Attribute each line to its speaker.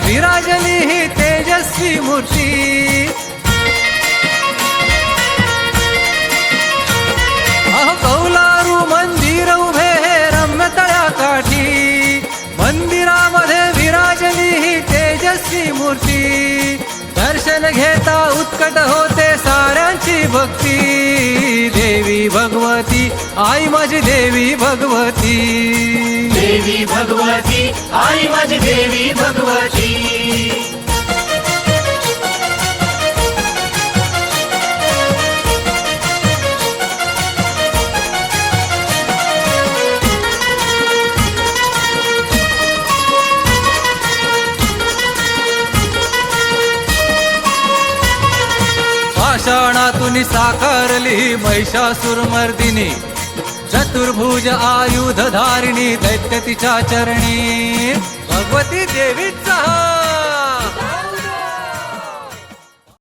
Speaker 1: विराजनी ही तेजस्वी मूर्ती. कौलारू मंदिर उभे हे रम्य तळ्याकाठी मंदिरामध्ये विराजली ही तेजस्वी मूर्ती. दर्शन घेता उत्कट होते साऱ्यांची भक्ती. देवी भगवती आई माझी देवी भगवती.
Speaker 2: देवी भगवती आई माझी देवी भगवती.
Speaker 1: पाषाणातून साकारली महिषासुरमर्दिनी चतुर्भुज आयुध धारिणी दैत्य तिच्या चरणी भगवती देवीचा